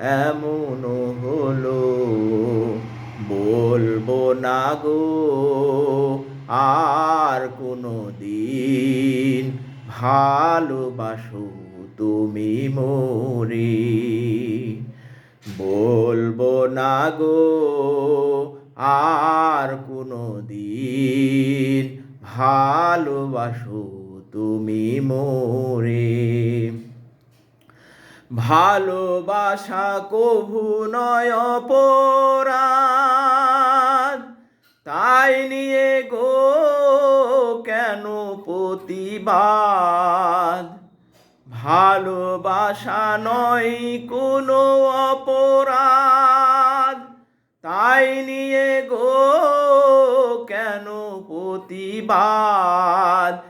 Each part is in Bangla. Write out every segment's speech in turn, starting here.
এমন হলো, বলব না গো, আর কোনো দিন ভালোবাসো তুমি মোরে। বলব না গো, আর কোনো দিন ভালোবাসো তুমি মোরে। ভালোবাসা কভু নয় অপরাধ। তাই নিয়ে গো কেন প্রতিবাদ? ভালোবাসা নয় কোনো অপরাধ। তাই নিয়ে গো কেন প্রতিবাদ?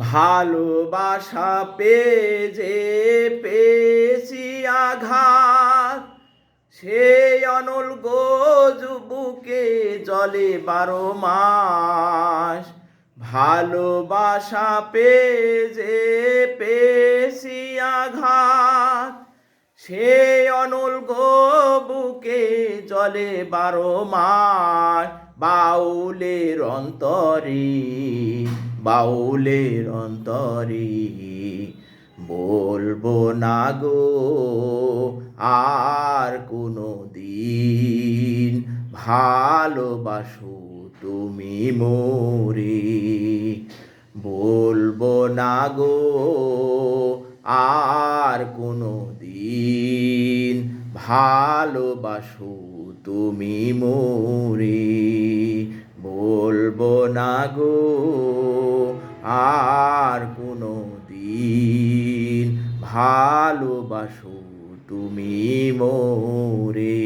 ভালোবাসা পেজে পেয়েছি আঘাত। সেই অনল গোজ বুকে জলে বারো মাস। ভালোবাসা পেজে পেয়েছি আঘাত। সে অনল গো বুকে জলে বারো মাস। বাউলের অন্তরে বাউলের অন্তরে বলব না গো, আর কোনো দিন ভালোবাসো তুমি মোরে। বলব না গো, আর কোনো দিন ভালোবাসো তুমি মোরে। বলব না গো ভালোবাসো তুমি মোরে।